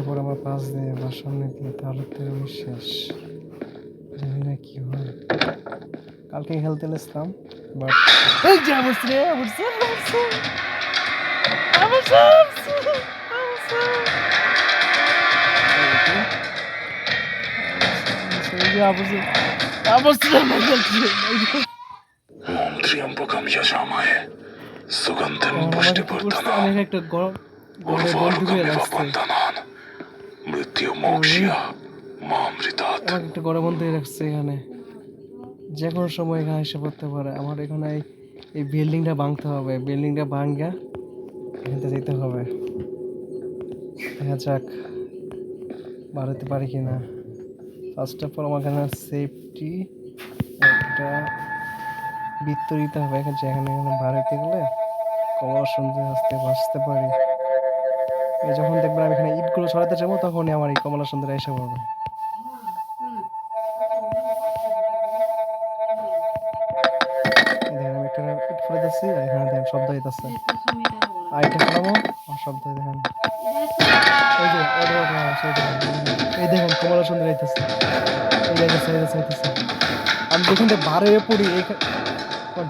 এসে পর আমার পাশ দিয়ে বা সামনে দিয়ে তাহলে তো আমি শেষ। জানি না কী হয়। কালকে খেলতে এসলাম বাট একটা গরম Urvorkum iva pantanan. মৃত্যু মোক্ষিয়া মামৃতাত একটা গড়বন্দি রাখছে এখানে। যে কোনো সময় এখানে এসে পড়তে পারে। আমার এখানে এই বিল্ডিংটা ভাঙতে হবে। বিল্ডিংটা ভাঙ্গা এখানে যেতে হবে। দেখা যাক বাড়াতে পারি কি না ফার্স্ট অফ অল আমার এখানে সেফটি একটা বৃত্ত দিতে হবে। এখানে যেখানে এখানে বাড়াতে গেলে কমলা সুন্দর আসতে বাঁচতে পারি। যখন দেখবেন আমি এখানে ইটগুলো ছড়াতে যাব, তখনই আমার এই কমলা সুন্দর এসে পড়বে। আমি ইট শব্দ আর শব্দ এই কমলা সুন্দর এই বার হয়ে পড়ি এই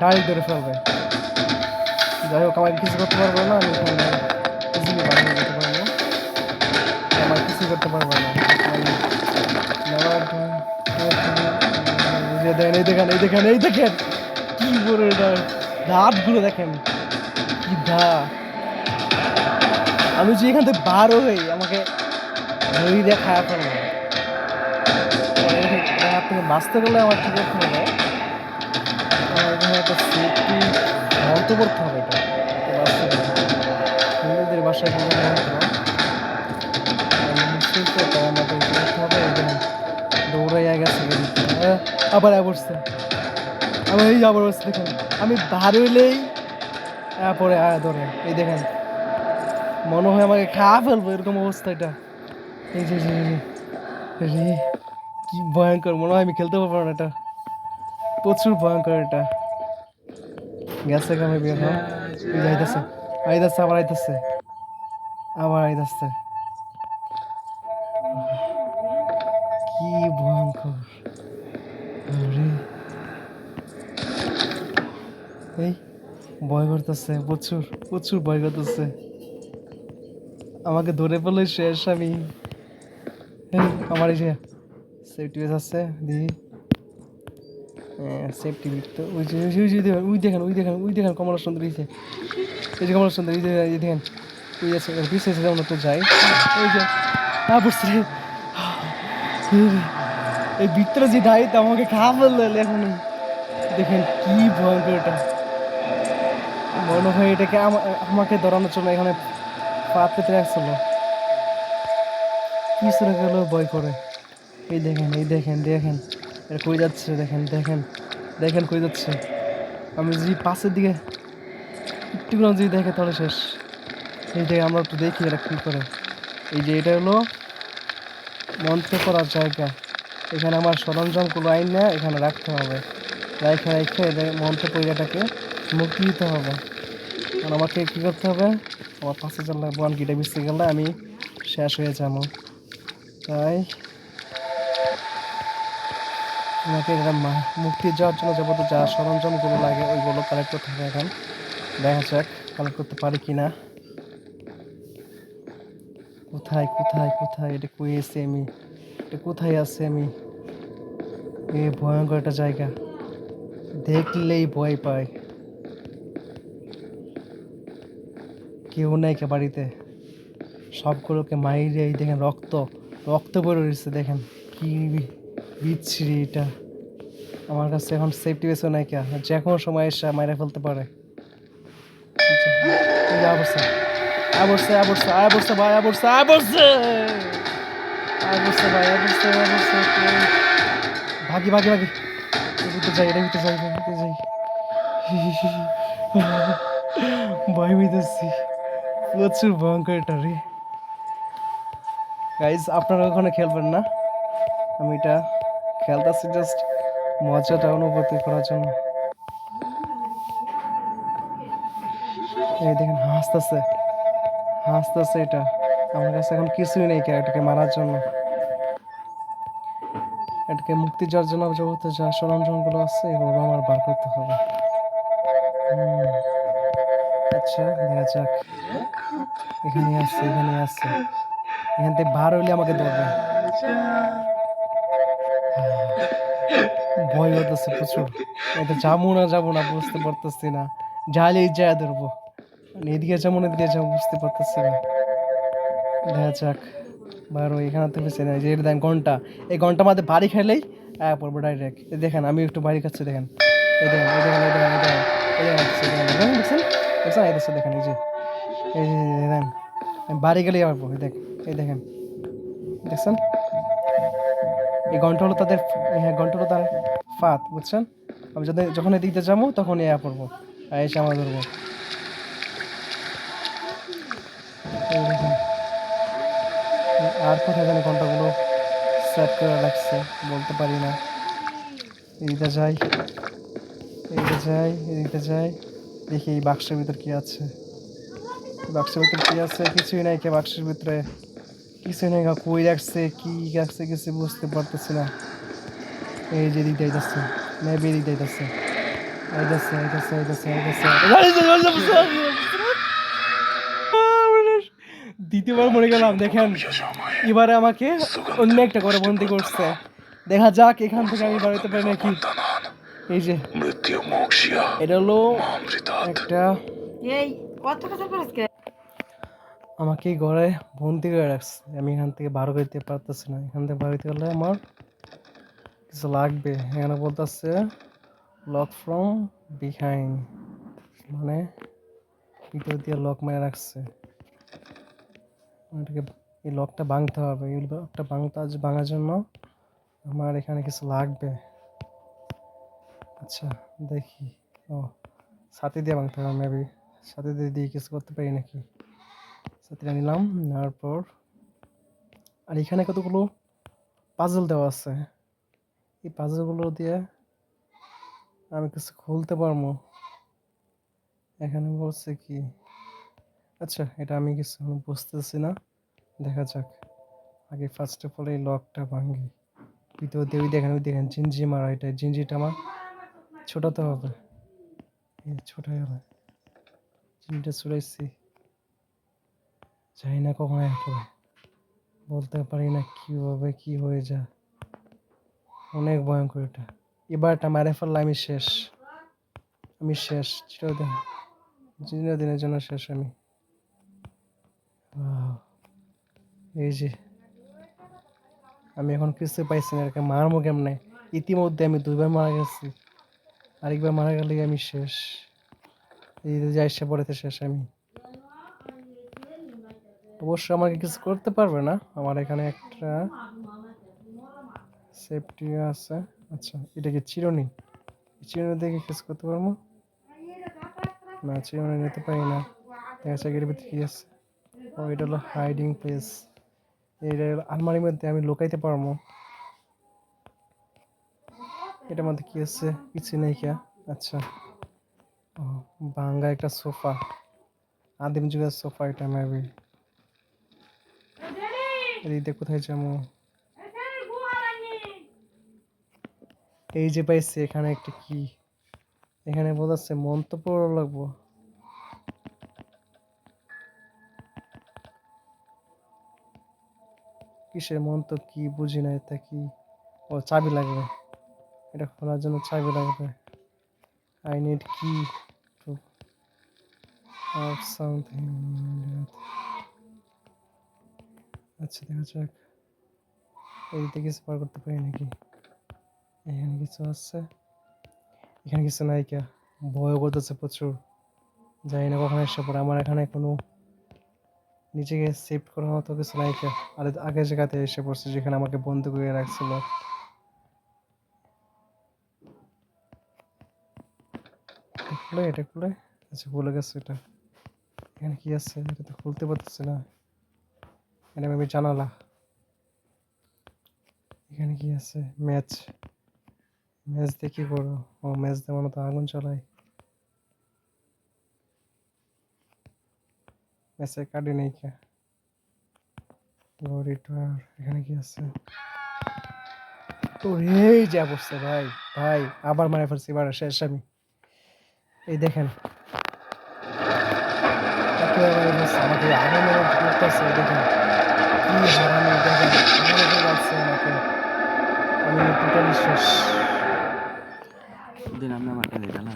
ডাইরেক্ট ধরে ফেলবে। যাই হোক আমার কিছু করতে পারব না, আমি করতে পারব না। দেখেন, এই দেখেন এই দেখেন এই দেখেন। কি বড় এটা। দাঁতগুলো দেখেন, কি দা আমি যে এখান থেকে বার হই, আমাকে ধরি ফেলব হাত থেকে বাঁচতে গেলে আমার কি করতে একটা সেফটি করতে হবে এটা। বাসায় কোনো মন্ত্র আর মুসলিম তো তাই আমাদের হবে দৌড়াইয়া গেছে। আবার বসছে আমি এই আবার বসছে দেখুন আমি বার হইলেই পরে ধরে এই দেখেন মনে হয় আমাকে খাওয়া ফেলব এরকম অবস্থা এটা এই যে রে কি ভয়ঙ্কর মনে হয় আমি খেলতে পারব না এটা প্রচুর ভয়ঙ্কর এটা গেছে আমি বের হলাম এই যে আইতাছে আইতাছে আবার আইতাছে আবার আইতাছে এই, ভয় করতেছে, প্রচুর প্রচুর ভয় করতেছে। আমাকে ধরে পেলে শেষ আমি। আমার এই যে সেফটি বেস আছে দিদি সেফটি বৃত্ত ওই যে, ওই যে- ওই যে দেখেন, ওই দেখেন ওই দেখেন ওই দেখেন কমলা সুন্দর এই যে এই যে কমলা সুন্দর এই যে এই দেখেন, ওই আছে পিছিয়ে যেমন একটু যাই। ওই যে এই ভিতরে যে ডাইত আমাকে খাওয়া ফেলল এখন দেখেন কি ভয়ঙ্কর এটা। মনে হয় এটাকে আমা- আমাকে ধরানোর জন্য এখানে পা পেতে রাখছিল কি শুনে গেল, ভয় করে। এই দেখেন এই দেখেন দেখেন। এটা কই যাচ্ছে? দেখেন দেখেন দেখেন কই যাচ্ছে। আমি যদি পাশের দিকে একটু করে যদি দেখে তাহলে শেষ। এই যে আমরা একটু দেখি এটা কী করে। এই যে এটা হলো মন্ত্র করার জায়গা। এখানে আমার সরঞ্জামগুলো আইন না এখানে রাখতে হবে। রাইখে রাইখে এটা মন্ত্র পরিয়াটাকে মুক্তি দিতে হবে। আর আমাকে কী করতে হবে? আমার পাশে চাল লাগবে আমি গিটা মিশতে গেলে আমি শেষ হয়ে যাব। তাই আমাকে মুক্তি যাওয়ার জন্য যাবতীয় যা সরঞ্জামগুলো লাগে, ওইগুলো কালেক্ট করতে হবে এখন। দেখা যাক কালেক্ট করতে পারি কি না কোথায় কোথায় কোথায়? এটা কই এসে আমি? এটা কোথায় আছে আমি? এ ভয়ঙ্কর একটা জায়গা। দেখলেই ভয় পায়। কেউ নাই কে বাড়িতে সবগুলোকে মাইরে এই দেখেন রক্ত রক্ত পড়ে রয়েছে দেখেন কি বিচ্ছিরি এটা আমার কাছে এখন সেফটি বেসও নাই কে যে কোনো সময় এসে মাইরে ফেলতে পারে অবস্থা আবরছে আবরছে আবরছে ভাই আবরছে আবরছে আবরছে ভাই আবরছে আবরছে ভাগি ভাগি ভাগি এটা যাই ভিতরে যাই এটা যাই ভয় হইতেছি প্রচুর ভয়ঙ্কর এটা রে। গাইজ আপনারা ওখানে খেলবেন না। আমি এটা খেলতেছি জাস্ট মজাটা অনুভূতি করার জন্য। এই দেখেন, হাসতেছে। হাসতেছে এটা। আমার কাছে এখন কিছুই নেই এটাকে মারার জন্য। এটাকে মুক্তি যাওয়ার জন্য জগতে যা সরঞ্জামগুলো আছে, এগুলো আমার বার করতে হবে। আচ্ছা দেখা যাক। এখানে আসছে এখানে আসছে এখান থেকে বার হইলে আমাকে ধরবে ভয় হতেছে প্রচুর এটা যাব না যাব না বুঝতে পারতেছি না যাইলেই যায় ধরবো মানে এদিকে যাব না এদিকে যাব বুঝতে পারতেছি না দেখা যাক বারো এখানে তো বেশি না যে দেন ঘণ্টা এই ঘণ্টা মাঝে বাড়ি খেলেই হ্যাঁ পড়ব ডাইরেক্ট এই দেখেন আমি একটু বাড়ি খাচ্ছি দেখেন এই দেখেন এই দেখেন এই দেখেন এই দেখেন এই দেখেন দেখেন, দেখেন, দেখছেন দেখছেন এই দেখেন এই যে এই দেখেন বাড়ি গেলেই পারব এই দেখ, এই দেখেন। দেখছেন? এই ঘণ্টা হলো তাদের হ্যাঁ ঘণ্টা হলো তার ফাত বুঝছেন? আমি যদি যখন এদিকে যাব তখন এ পড়ব আর এসে আমার ধরবো। আর কোথায় জানি ঘন্টাগুলো সেট করে রাখছে, বলতে পারি না। এইটা যাই এইটা যাই এইটা যাই, দেখি এই বাক্সের ভিতর কি আছে। বাক্সের ভিতরে কী আছে? কিছুই নাই কে বাক্সের ভিতরে কিছুই নাই কই রাখছে কী রাখছে কিছু বুঝতে পারতেছি না। এই যে দিক দিয়ে যাচ্ছে মেবি দিক দিয়ে যাচ্ছে। দ্বিতীয়বার মরে গেলাম দেখেন। এবারে আমাকে অন্য একটা করে বন্দি করছে। দেখা যাক এখান থেকে আমি বাড়িতে পারি নাকি। এই যে। এটা হলো একটা এই কথা আমাকে ঘরে বন্দি করে রাখছে। আমি এখান থেকে বার করতে পারতেছি না। এখান থেকে বাড়িতে গেলে আমার কিছু লাগবে। এখানে বলতেছে লক ফ্রম বিহাইন্ড মানে ভিতর দিয়ে লক মেরে রাখছে। এই লকটা ভাঙতে হবে। এই লকটা ভাঙতে ভাঙার জন্য আমার এখানে কিছু লাগবে। আচ্ছা দেখি। ও সাথে দিয়ে ভাঙতে হবে মেবি সাথে দিয়ে দিয়ে কিছু করতে পারি নাকি? সাথীরা নিলাম, নেওয়ার পর। আর এখানে কতগুলো পাজল দেওয়া আছে। এই পাজলগুলো দিয়ে আমি কিছু খুলতে পারব। এখানে বলছে কি আচ্ছা এটা আমি কিছু বুঝতেছি না। দেখা যাক। আগে ফার্স্ট অফ অল এই লকটা ভাঙি ভিতর দিয়ে দেখেন, ওই দেখেন জিঞ্জি মারা, এটা জিনজিটা আমার ছোটাতে হবে। এই হবে। গেলে জিনটা ছড়াইছি। জানি না কখন আসবে বলতে পারি না কীভাবে কি হয়ে যায়। অনেক ভয়ঙ্কর এটা। এবারটা মারে ফেললে আমি শেষ। আমি শেষ। চিরদিন। চিরদিনের জন্য শেষ আমি। এই যে। আমি এখন কিছু পাইছি না। এরকম মারমো কেমনে? ইতিমধ্যে আমি দুইবার মারা গেছি। আরেকবার মারা গেলে আমি শেষ। এই যে যাই সে পড়েতে শেষ আমি। অবশ্য আমাকে কিছু করতে পারবে না। আমার এখানে একটা সেফটি আছে। আচ্ছা এটা কি চিরুনি? চিরুনি দেখে কিছু করতে পারব? না, চিরুনি নিতে পারি না। দেখা যাচ্ছে এর ভিতরে কি আছে। ও, এটা হলো হাইডিং প্লেস এটা আলমারির মধ্যে আমি লুকাইতে পারব। এটার মধ্যে কি আছে? কিছু নেই কে আচ্ছা। ও বাঙ্গা একটা সোফা। আদিম যুগের সোফা এটা মেবি এদিকে কোথায় যাব? এই যে পাইছি এখানে একটা কি? এখানে বোঝাচ্ছে মন্তব্য লাগবো। কিসের মন্ত কি বুঝি না এটা কি? ও চাবি লাগবে। এটা খোলার জন্য চাবি লাগবে। I need key to something আচ্ছা দেখা যাক। এইদিকে কিছু পার করতে পারি নাকি? এখানে কিছু আছে। এখানে কিছু নাই কে? ভয় করতেছে প্রচুর। জানি না কখন এসে পড়ে। আমার এখানে কোনো নিজেকে সেভ করার মতো কিছু নাই কে? আর আগের জায়গাতে এসে পড়ছে যেখানে আমাকে বন্ধ করে রাখছিল। খুলে, এটা খুলে? আচ্ছা খুলে গেছে এটা। এখানে কি আছে? এটা তো খুলতে পারতেছে না। এখানে আমি জানালা। এখানে কি আছে? ম্যাচ। ম্যাচ দিয়ে কি ও, ম্যাচ দিয়ে তো আগুন চালাই ম্যাচে কাটে নেই কে? এখানে কি আছে? ওরে, এই যা বসছে ভাই। ভাই, আবার মারা ফেলছি, এবার শেষ আমি। এই দেখেন। একেবারে দেখেন। কি হারামি দেখেন আমাকে লাগছে আমাকে আমি টোটালি শেষ দিন আমার কাছে জানা